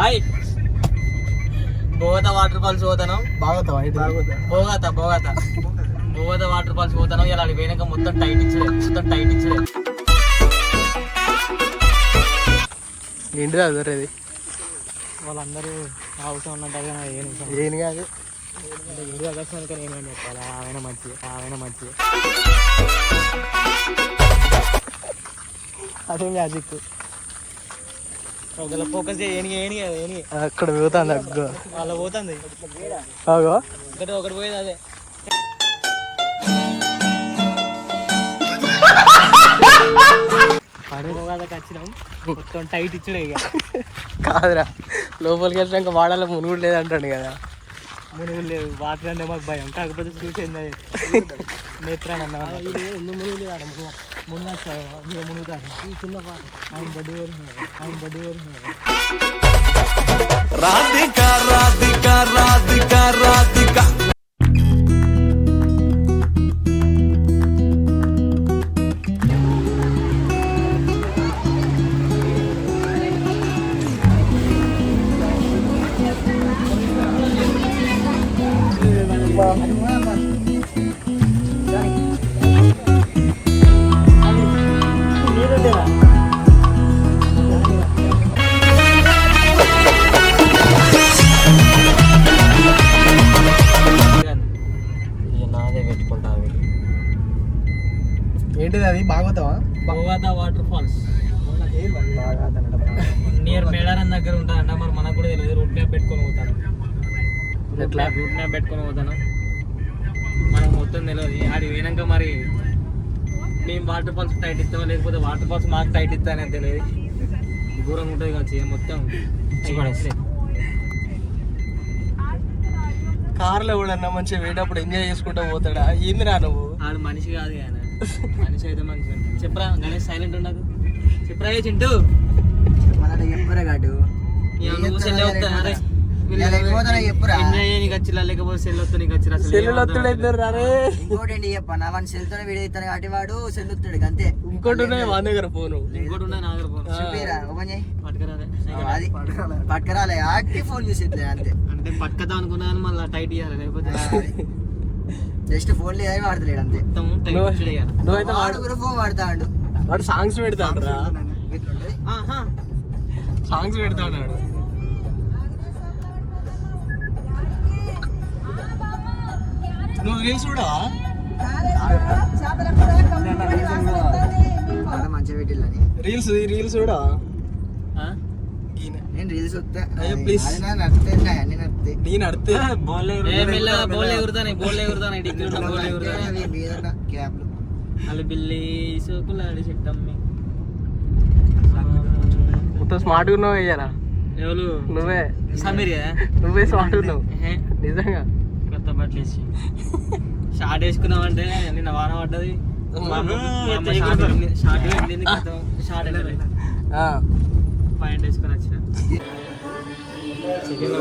Hi. Bogatha water falls పోతాను. Bogatha. Bogatha Bogatha. Water falls పోతాను. ఇలా పోయినాక మొత్తం టైట్ ఇచ్చలే మొత్తం టైట్ ఇచ్చలే ఏంటిది అదరేది వాళ్ళందరూ అవసరం ఉన్నట్టుగా ఏం కాదు. ఇంటి దగ్గర ఏమేమి చెప్పాలి? ఆమెన అదే మ్యాజిక్ ఒకవేళ ఫోకస్ అక్కడ పోతుంది అగ్గ. వాళ్ళ పోతుంది. ఆగో. ఒకటి ఒకటి పోయేది అదే. మొత్తం టైట్ ఇచ్చుడే ఇక. కాదురా. లోపలికి వెళ్ళినాక వాడాల మునుగుడు లేదంటాడు కదా. మునుగులు లేవు వాటర్ అంటే మాకు భయం కాకపోతే చూసేది అది నేత్రాన్ని అన్న మునుగుతారు చిన్న ఆయన బడ్డీ ఆయన బడ్డీ నాదే మేడారం దగ్గర ఉంటానంట మరి మనకు కూడా తెలియదు రూట్ మ్యాప్ పెట్టుకొని పోతాను. రూట్ ఎట్లా? రూట్ మ్యాప్ పెట్టుకొని పోతాను? మనకు మొత్తం తెలియదు అది పోయినాక మరి మేము వాటర్ ఫాల్స్ టైట్ ఇస్తామో? లేకపోతే వాటర్ ఫాల్స్ మాకు టైట్ ఇస్తానని తెలియదు దూరం ఉంటుంది కావచ్చు మొత్తం. కార్లో కూడా మంచిగా వేటప్పుడు ఎంజాయ్ చేసుకుంటూ పోతాడా? ఏందిరా నువ్వు? ఆడు మనిషి కాదు ఆయన. మనిషి అయితే మనిషి చెప్పరా? గణేష్ సైలెంట్ ఉండదు చెప్పరా ఏ చింటూ? ఇక నువ్వు సెల్ అవుతా అరే ఎంజాయ్ చేయనీకి వచ్చిలా లేకపోతే సెల్ వస్తా నీకు వచ్చిరా అసలు సెల్లులు వత్తుడు రే ఇంకోటి ఏంటి చెప్పన్న వాడి సెల్ తోనే వీడియో ఇస్తాను కాబట్టి వాడు సెల్ వస్తాడు అంతే. ఇంకోటి ఉన్నాయి మా దగ్గర ఫోను. ఇంకోటి ఉన్నాయి నా దగ్గర ఫోన్. చూపిరా ఓపెన్ చేయి. అది పట్టుకురాలే. యాక్టివ్ ఫోన్ చూసేది అంతే. అంటే పట్టుకదా అనుకున్నాను మళ్ళీ టైట్ చేయాలి లేకపోతే జస్ట్ ఫోన్ లేదు వాడతలేడు అంతే. నువ్వైతే వాడు. వాడు కూడా ఫోన్ వాడతాడు. వాడు సాంగ్స్ పెడతాడు సాంగ్స్ పెడతాడు నువ్వు రీల్స్ కూడా పెట్టిల్లని రీల్స్ రీల్స్ కూడా ఆ? నేను రీల్స్ వస్తా నా నడితే మెల్లగా బోల్ బోల్ బోల్ క్యాబ్లు అల్లి బిల్లి సోకులాడి చెట్టమ్మి మొత్తం స్మార్ట్గా ఉన్నావు అయ్యారా? ఎవరు? నువ్వే. సమీర్. నువ్వే స్మార్ట్ ఉన్నావు. నిజంగా. కొత్త బట్టలు వేసి. షార్ట్ వేసుకున్నామంటే నిన్న వాన పడ్డది. Short short. పాయింట్ వేసుకొని వచ్చిన చికెన్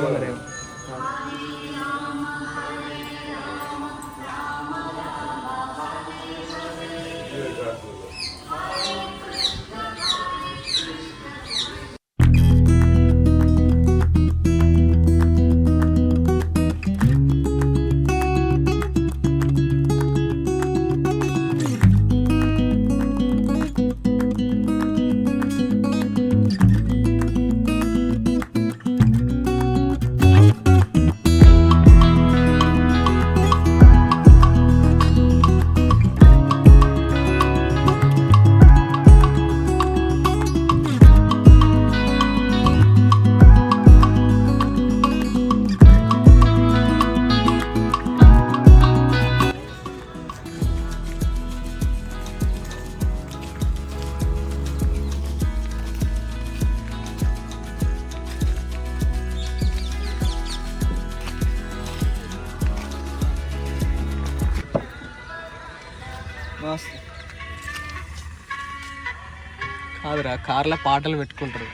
కాదురా కార్లో పాటలు పెట్టుకుంటారు.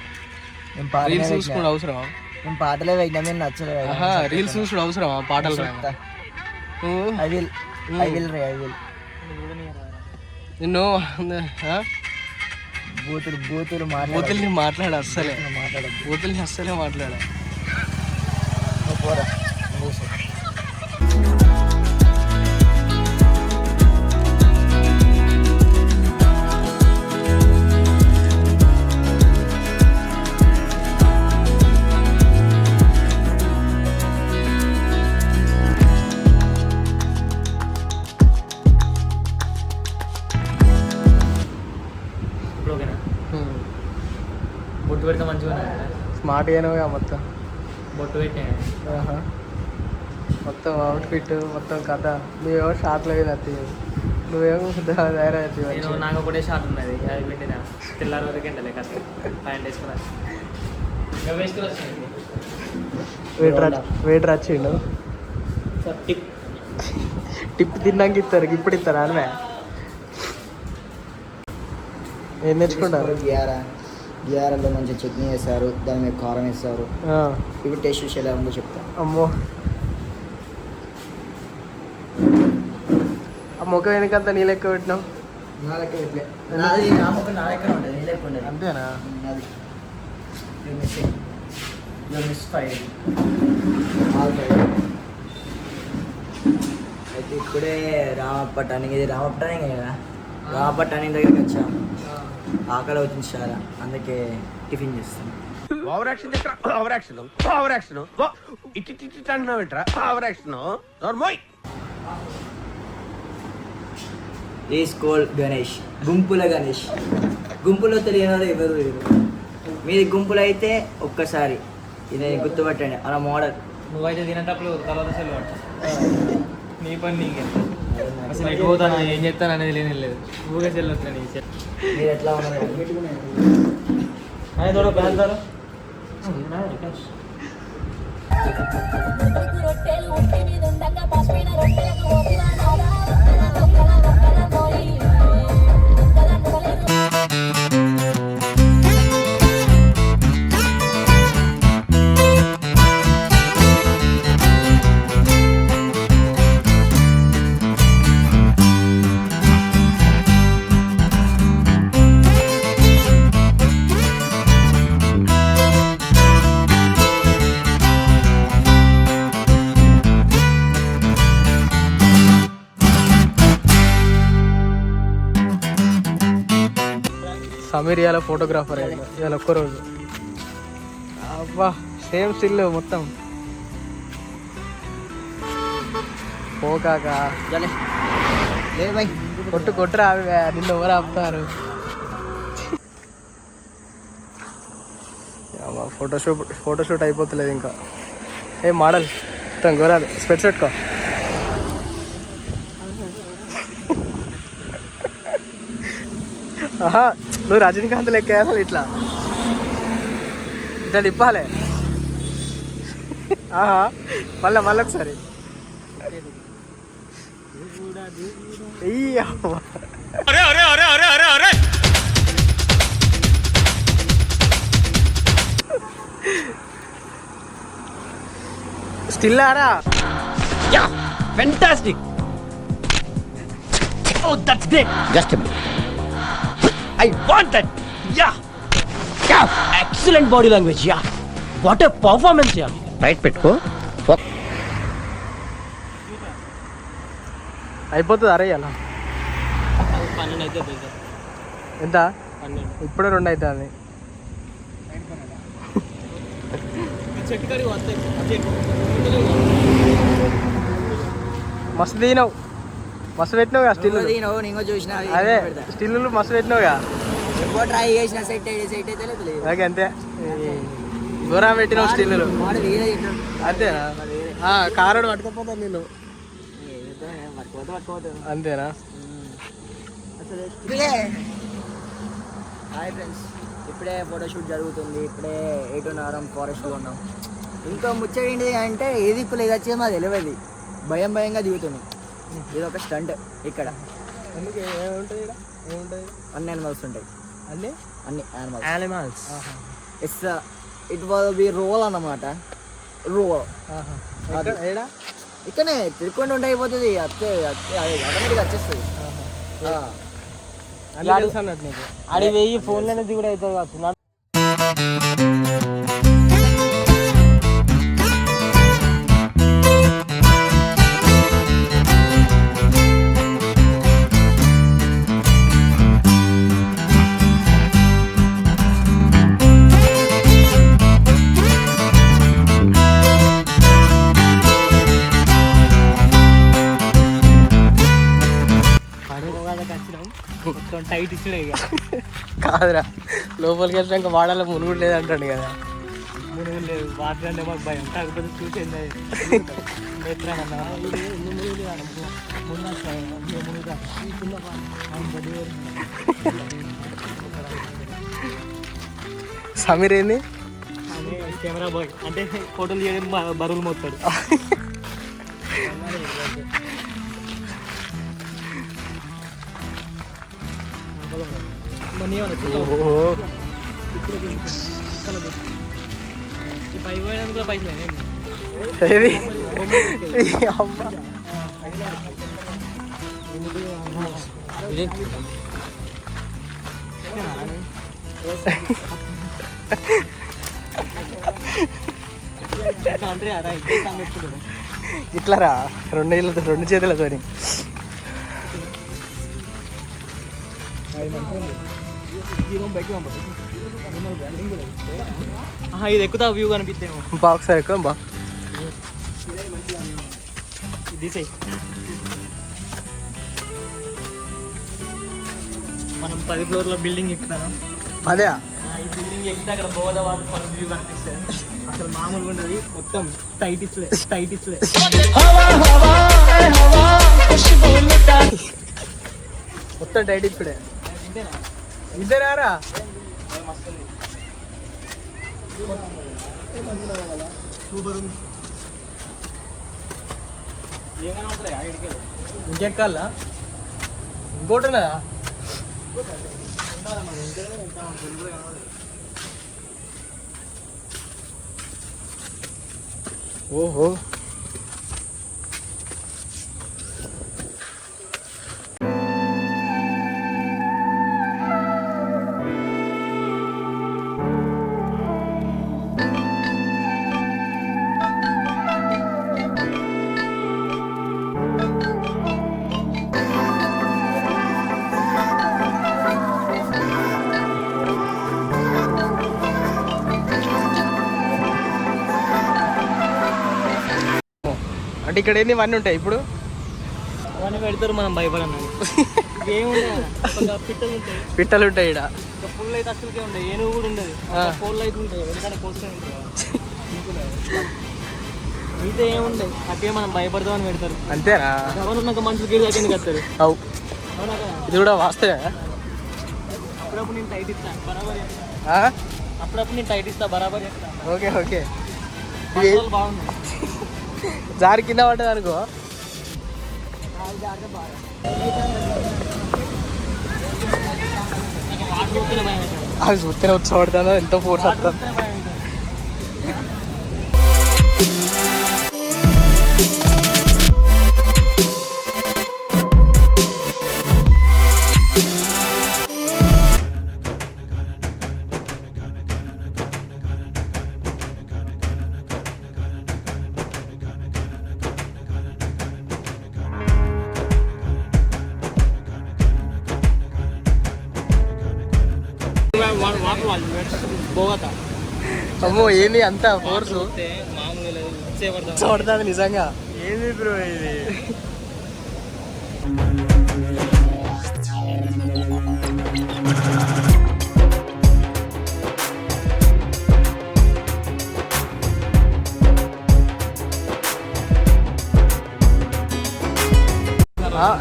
నేను పాటలే రీల్స్ పెట్టినా. చూసుకోవడం అవసరమా? నేను పాటలే పెట్టినా మీరు నచ్చలేదు ఆహా రీల్స్ చూసుకోవడం అవసరమా? పాటలు రా నువ్వు ఐ విల్ ఐ విల్ రే ఐ విల్. నిన్ను ఆ? బూతులు బూతులు బూతుల్ని మాట్లాడ అస్సలే. మాట్లాడద్దు. బూతుల్ని అస్సలే మాట్లాడ. పోరా. గానే మొత్తం. బొట్టు. మొత్తం అవుట్ఫిట్ మొత్తం కథ. నువ్వేమో షార్ట్లో నత్తి నువ్వేమో తయారైతే నేను నాకు ఒకటే షార్ట్ ఉన్నది అది పెట్టిన. తెల్లారి వరకు ఎండలే కథ. ప్యాంట్ వేసుకున్నా వెయిటర్ వెయిటర్ వచ్చిండు టిప్. టిప్ తిన్నాక ఇస్తారు ఇప్పుడు ఇస్తారు అనే ఏం నేర్చుకుంటారు? గియారాలో మంచిగా చట్నీ వేస్తారు దాని మీద కారం వేస్తారు ఇవి టేస్ట్ చూసి ఎలా ఉందో చెప్తా. అమ్మో. ఆ ముఖం వెనకంతా నీ లెక్క పెట్టినావు? నా లెక్క ఇట్లే నాది నా ముఖం నా లెక్క ఉంటుంది నీ లెక్క ఉండదు అంతేనా? నాది. అయితే ఇప్పుడే రామపట్టానికి ఇది రామపట్టానికి కదా రామపట్టానికి దగ్గరికి వచ్చాం. ఆకలి అవుతుంది చాలా అందుకే టిఫిన్ చేస్తాం over action over action over action ఇట్టి ఇట్టి అంటున్నావు ఏంట్రా? ఓవర్ యాక్షన్ నోర్మోయ్ ఈ స్కోల్ గణేష్ గుంపుల గణేష్ గుంపులో తెలియని ఎవరు లేరు. మీది గుంపులో అయితే ఒక్కసారి. ఇది గుర్తుపట్టండి. అలా మోడల్. నువ్వైతే తినేటప్పుడు తర్వాత సెల్ పట్టు. నీ పని నీకే. అసలు ఎటు పోతానా ఏం చెప్తాను అనేది లేని లేదు. ఊగే సెల్ వస్తాను నీ సెల్ మీరు ఎట్లా ఉన్నారు రొట్టెలు మీద ఉండగా పసిపిన రొట్టెలకు పోతిన సమీర్ ఇవాళ ఫోటోగ్రాఫర్ అయ్యాడు ఇవాళ ఒక్కరోజు అబ్బా సేమ్ స్టిల్ మొత్తం. పోకాక. కొట్టు కొట్టురా నిన్ను ఎవరు ఆపుతారు? ఫోటోషూట్ ఫోటోషూట్ అయిపోతలేదు ఇంకా. ఏ మోడల్ మొత్తం గోరాలు. స్పెట్స్ పెట్టుకో. ఆహా నువ్వు రజనీకాంత్ లెక్క అసలు ఇట్లా ఇట్లా తిప్పాలి ఆహా మళ్ళా మళ్ళీ ఒకసారి అయ్యా still aura fantastic oh that's great just I want that yeah yeah excellent body language yeah what a performance yeah right పెట్టుకో అయిపోతుంది అరే అలా పన్నెండు అయితే దగ్గర ఎంత ఇప్పుడే రెండు అవుతుంది మస్తు తీనవు. మస్తు పెట్టినావుగా స్టిల్ నువ్వు నేను చూసిన. అదే స్టిల్ మస్తు పెట్టినావుగా ట్రై చేసిన సెట్ సెట్ అయితే అంతే. దూరం పెట్టినావు స్టిల్. అంతేనా? ఆ, కారోడు పట్టుకోపోతాను నేను ఏదో. అంతేనా? Hi friends. ఇప్పుడే ఫోటోషూట్ జరుగుతుంది. ఇప్పుడే ఏటో నారం ఫారెస్ట్లో ఉన్నాం. ఇంకా ముచ్చట అంటే ఏది ఇప్పుడు ఇది వచ్చేది మాకు తెలియదు భయం భయంగా దిగుతున్నాం ఇది ఒక స్టంట్ ఇక్కడ. అందుకే ఏముంటుంది ఇక్కడ? ఏముంటుంది అన్ని యానిమల్స్ ఉంటాయి. అన్నీ? అన్ని animals animals it's it was be role అన్నమాట. రోల్ ఇక్కడనే తిరుక్కుంటూ ఉంటే అయిపోతుంది. అత్తే వచ్చేస్తుంది. ఆడి వెయ్యి ఫోన్లోనే దిగుడు అవుతుంది కావచ్చు. టైట్ ఇచ్చుడే ఇక. కాదురా లోపలికి వెళ్తాక వాడాల మునుగుడు లేదు అంటాడు కదా. మునుగు లేదు అంటే మాకు భయం. కాకపోతే వరకు. సమీర్ ఏంది? Camera boy. అంటే ఫోటోలు తీయడం బ- బరువులు మోస్తాడు ఏది ఈ అమ్మ ఇది అంటే అరా ఇంకే సాంగ్ పెట్టుకుంటాడు ఇట్లా రా రెండు ఇళ్ళతో రెండు చేతులతో ఇది ఎక్కుతా వ్యూ కనిపిస్తేమో బాక్స్ ఎక్కువ బా. తీసేయ్. మనం పది ఫ్లోర్ల బిల్డింగ్ ఎక్కుతాను? అదే. ఈ బిల్డింగ్ ఎక్కితే అక్కడ బోధ వాటర్ ఫాల్ వ్యూ కనిపిస్తుంది అసలు మామూలుగా ఉండదు. మొత్తం టైట్ ఇట్లే టైట్ ఇట్లే మొత్తం డైట్ ఇప్పుడే. ఇద్దరారా ఇంకెక్కాలా ఇంకోటి ఉన్నదా ఓహో అంటే ఇక్కడ ఏంది? ఇవన్నీ ఉంటాయి ఇప్పుడు? అవన్నీ పెడతారు మనం భయపడన్నాను ఏముండదు పిట్టలు ఉంటాయి. పిట్టలు ఉంటాయి ఇక్కడ ఇంకా పుల్ అయితే అసలుకే ఉంటాయి ఏనుగు కూడా ఉండదు. కోళ్ళు అయితే ఉంటాయి ఎందుకంటే ఉంటాయి. అయితే ఏముండదు అట్టే మనం భయపడతామని పెడతారు. అంతేనా? ఎవరు ఉన్నాక మనుషులు గీడు దగ్గర కత్తారు. అవు. ఇది కూడా వాస్తే అప్పుడప్పుడు నేను టైట్ ఇస్తాను బరాబర్? అప్పుడప్పుడు నేను టైట్ ఇస్తా బరాబర్ ఓకే ఓకే. బాగుంది జారి కింద పడ్డది అనుకో. అది చూస్తేనే వచ్చి పడుతుందో ఎంతో ఫోర్స్ వస్తుంది అమ్మో ఏంది అంత ఫోర్స్ పడుతుంది నిజంగా. ఏంది బ్రో ఇది?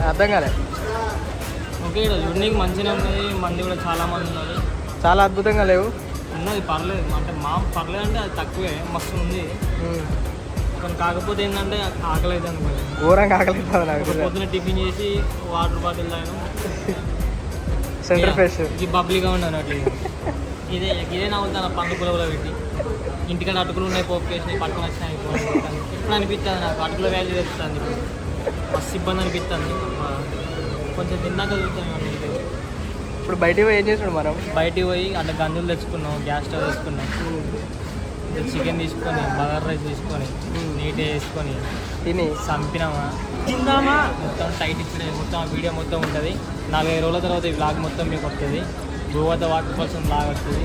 అర్థం కాలే. ఓకే ఇక్కడ యూనిక్ మంచిగా ఉన్నది మంది కూడా చాలా మంది ఉన్నారు. చాలా అద్భుతంగా లేవు. ఉన్నది పర్లేదు. అంటే మా పర్లేదు అంటే అది తక్కువే మస్తు ఉంది. కానీ కాకపోతే ఏంటంటే ఆకలి అయితే అనుకో ఘోరంగా ఆకలిస్తుంది నాకు పొద్దున టిఫిన్ చేసి వాటర్ బాటిల్ తాగాను. Center Fresh. ఇది బబ్లీగా ఉన్నాను అట్లా. ఇదే ఇదే నవ్వుతాను పండు పులవలో పెట్టి. ఇంటికాడ అటుకులు ఉన్నాయి పోపు వేసినాయి పట్టుకొని వచ్చినాయి ఇప్పుడు అనిపిస్తుంది నాకు? అటుకుల వాల్యూ తెలుస్తుంది. ఇప్పుడు మస్తు ఇబ్బంది అనిపిస్తుంది కొంచెం తిన్నాక చూస్తాను ఇప్పుడు బయటికి పోయి ఏం చేసాడు మనం బయటికి పోయి అంటే గంజులు తెచ్చుకున్నాం గ్యాస్ స్టవ్ తెచ్చుకున్నాం చికెన్ తీసుకొని బగర్ రైస్ తీసుకొని నీట్గా వేసుకొని తిని చంపినామా తిందామా మొత్తం టైట్ ఇచ్చిన మొత్తం ఆ వీడియో మొత్తం ఉంటుంది నాలుగైదు రోజుల తర్వాత ఈ వ్లాగ్ మొత్తం మీకు వస్తుంది గోవాత వాటర్ ఫాల్స్ బ్లాగ్ వస్తుంది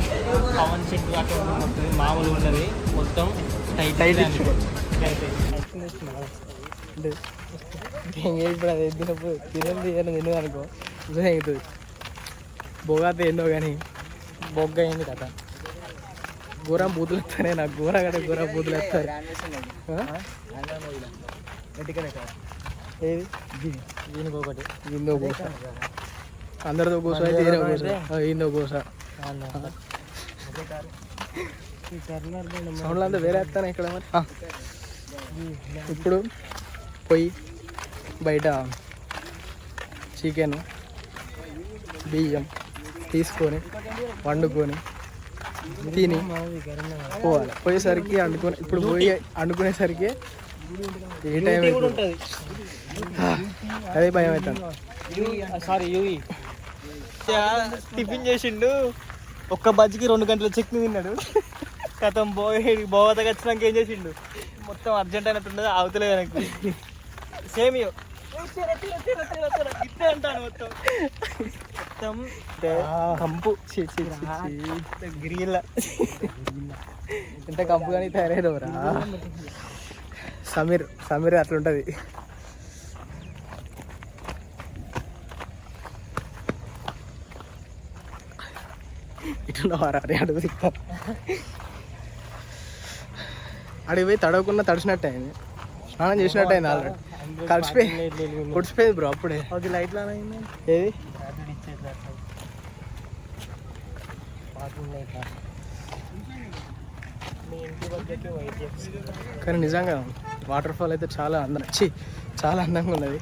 పవన్ చెట్టు అక్కడ వస్తుంది మామూలుగా ఉండదు మొత్తం టైట్ టైట్ ఇప్పుడు అది తినప్పుడు తినంది ఏమైనా తినదు అనుకో అవుతుంది బొగాత ఏందో కానీ బొగ్గ అయింది కదా ఘోరం బూతులు ఎత్తానే నాకు ఘోర కంటే ఘోర బూతులు ఎత్తారు ఆ? ఏది? దీనికి ఒకటి. ఇందో కోస అందరితో కూర్చో అయితే ఈయన ఇందో సౌండ్లు అంతా వేరే ఎత్తాను ఇక్కడ మరి. ఇప్పుడు పొయ్యి బయట చికెన్ బియ్యం తీసుకొని వండుకొని తిని పోవాలి. పోయేసరికి వండుకొని ఇప్పుడు పోయి వండుకునేసరికి ఏ టైం అదే భయం అవుతుంది. Sorry UV. టిఫిన్ చేసిండు. ఒక్క బజ్జికి రెండు గంటల చట్నీ తిన్నాడు. కథం పోయి బోవతకి వచ్చినాక ఏం చేసిండు? మొత్తం అర్జెంట్ అయినట్టుండదు అవతలే నాకు సేమ్ ఇట్టే అంటాను మొత్తం. మొత్తం కంపు. గిరిగిల్ల ఎంత కంపు కానీ తయారైనవరా? సమీర్ సమీర్ అట్లుంటది. ఇట్లున్నవారా అని అడుగు తిప్పుతా అడిగి పోయి తడవకుండా తడిచినట్టు అయింది. స్నానం చేసినట్టు అయింది ఆల్రెడీ. కలిసిపోయి కుడిచిపోయింది బ్రో అప్పుడే. అది లైట్ లాగా ఏది? కానీ నిజంగా వాటర్ ఫాల్ అయితే చాలా అందం ఛీ చాలా అందంగా ఉన్నది.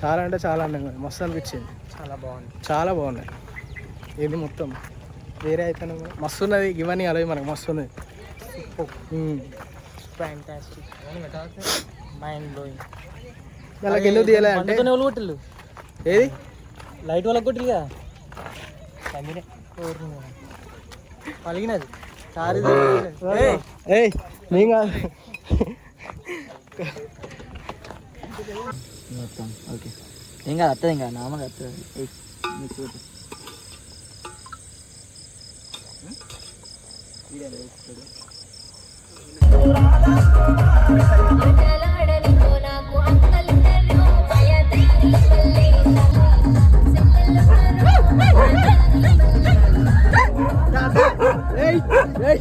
చాలా అంటే చాలా అందంగా ఉంది. మస్తు అనిపించింది. చాలా బాగుంది. చాలా బాగున్నాయి. ఇది మొత్తం? వేరే అయితే మస్తు ఉన్నది. ఇవన్నీ అలాగే మనకు మస్తు ఉన్నది. వాళ్ళకి ఎందుకు తీయాలి అంటే ఏది? లైట్ వాళ్ళకి సమీరే పలిగినది సారీ ఏయ్ నేను కాదు మొత్తం ఓకే ఏం కాదు వస్తుంది ఇంకా నామల్ వస్తుంది మీకు এই